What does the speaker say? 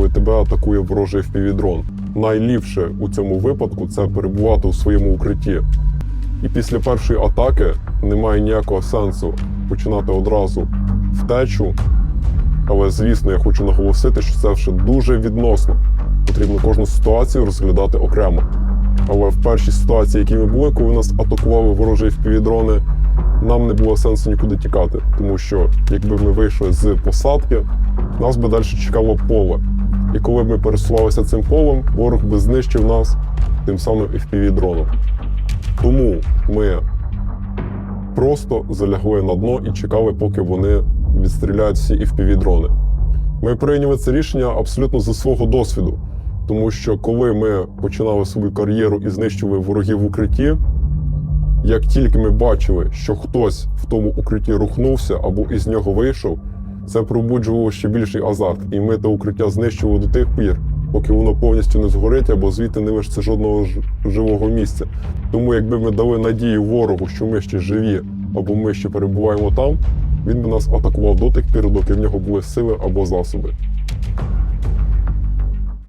коли тебе атакує ворожий впівдрон. Найліпше у цьому випадку це перебувати у своєму укритті. І після першої атаки немає ніякого сенсу починати одразу втечу. Але звісно, я хочу наголосити, що це ще дуже відносно. Потрібно кожну ситуацію розглядати окремо. Але в першій ситуації, які ми були, коли нас атакували ворожі впівдрони, нам не було сенсу нікуди тікати, тому що якби ми вийшли з посадки, нас би далі чекало поле. І коли б ми пересувалися цим полем, ворог би знищив нас тим самим FPV-дроном. Тому ми просто залягли на дно і чекали, поки вони відстріляють всі FPV-дрони. Ми прийняли це рішення абсолютно зі свого досвіду, тому що коли ми починали свою кар'єру і знищували ворогів в укритті, як тільки ми бачили, що хтось в тому укритті рухнувся або із нього вийшов, це пробуджувало ще більший азарт, і ми те укриття знищували до тих пір, поки воно повністю не згорить, або звідти не лишиться жодного живого місця. Тому якби ми дали надію ворогу, що ми ще живі, або ми ще перебуваємо там, він би нас атакував до тих пір, доки в нього були сили або засоби.